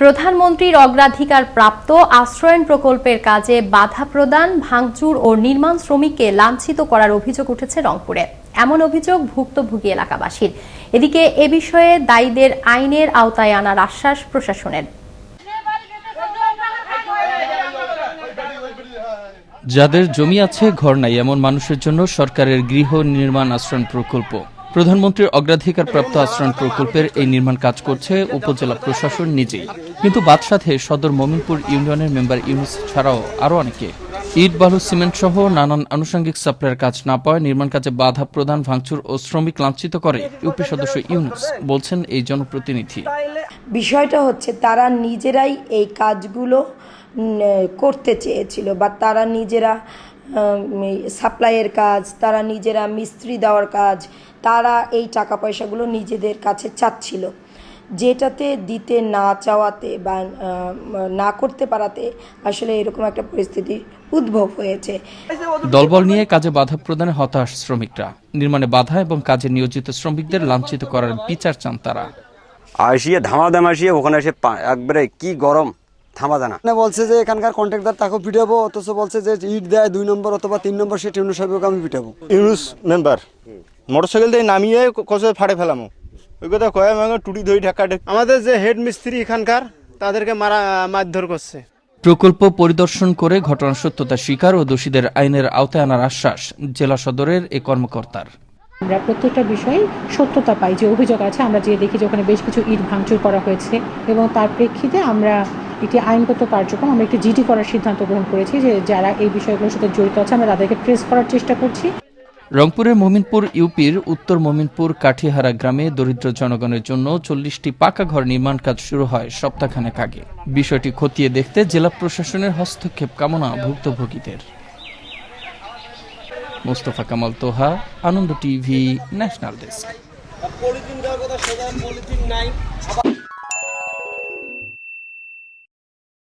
প্রধানমন্ত্রীর অগ্রাধিকার প্রাপ্ত আশ্রয়ন প্রকল্পের কাজে বাধা প্রদান, ভাঙচুর ও নির্মাণ শ্রমিককে লাঞ্ছিত করার অভিযোগ উঠেছে রংপুরে। এমন অভিযোগ ভুক্তভোগী এলাকাবাসীর। এদিকে এ বিষয়ে দায়ীদের আইনের আওতায় আনার আশ্বাস প্রশাসনের। যাদের জমি আছে, ঘর নাই, এমন মানুষের জন্য সরকারের গৃহ নির্মাণ আশ্রয়ণ প্রকল্প। প্রধানমন্ত্রীর অগ্রাধিকার প্রাপ্ত আশ্রয়ণ প্রকল্পের এই নির্মাণ কাজ করছে উপজেলা প্রশাসন নিজেই। কিন্তু বাদসাথে সদর মমিনপুর ইউনিয়নের মেম্বার ইউনুস ছাড়াও আরও অনেকে। ইট, বালু, সিমেন্ট সহ নানান আনুষঙ্গিক সাপ্লাইয়ের কাজ না পাওয়ায় নির্মাণ কাজে বাধা প্রদান, ভাঙচুর ও শ্রমিক লাঞ্ছিত করে ইউপি সদস্য ইউনুস, বলছেন এই জনপ্রতিনিধি। বিষয়টা হচ্ছে, তারা নিজেরাই এই কাজগুলো করতে চেয়েছিল বা তারা নিজেরা সাপ্লাইয়ের কাজ তারা নিজেরা মিস্ত্রি দেওয়ার কাজ তারা এই টাকা পয়সাগুলো নিজেদের কাছে চাচ্ছিল। যেটাতে দিতে না চাওয়াতে বা না করতে পারাতে আসলে এরকম একটা পরিস্থিতি উদ্ভব হয়েছে। দলবল নিয়ে কাজে বাধা প্রদানে হতাশ শ্রমিকরা। নির্মাণে বাধা এবং কাজে নিয়োজিত শ্রমিকদের লাঞ্ছিত করার বিচার চান তারা। আসিয়ে ধামা দাম আসিয়ে ওখানে এসে একবারে কি গরম। থামা জানা। মানে বলছে যে এখানকার কন্ট্রাক্টর তাকে পিটাবো অথচ বলছে যে ইট দেয় দুই নম্বর অথবা তিন নম্বর সে টেউন সাহেবকে আমি পিটাবো। ইউনুস মেম্বার মোটরসাইকেল দিয়ে নামিয়ে কষে ফাড়ে ফেলামো। ওই কথা কয়ে আমাকে টুটি ধরি ঢাকা আমাদের যে হেড মিস্ত্রি এখানকার তাদেরকে মারা মারধর করছে। প্রকল্প পরিদর্শন করে ঘটনার সত্যতা স্বীকার ও দোষীদের আইনের আওতায় আনার আশ্বাস জেলা সদরের এ কর্মকর্তার। আমরা প্রত্যেকটা বিষয়ে সত্যতা পাই যে অভিযোগ আছে আমরা যে দেখি যে ওখানে বেশ কিছু ইট ভাঙচুর করা হয়েছে এবং তার প্রেক্ষিতে আমরা একটি আইনগত কার্যক্রম আমরা একটি জিডি করার সিদ্ধান্ত গ্রহণ করেছি যে যারা এই বিষয়গুলোর সাথে জড়িত আছে আমরা তাদেরকে ট্রেস করার চেষ্টা করছি। রংপুরের মমিনপুর ইউপির উত্তর মমিনপুর কাঠিহারা গ্রামে দরিদ্র জনগণের জন্য চল্লিশটি পাকা ঘর নির্মাণ কাজ শুরু হয় সপ্তাহখানেক আগে। বিষয়টি খতিয়ে দেখতে জেলা প্রশাসনের হস্তক্ষেপ কামনা ভুক্তভোগীদের। Mostafa Kamal Toha Ananda TV national desk.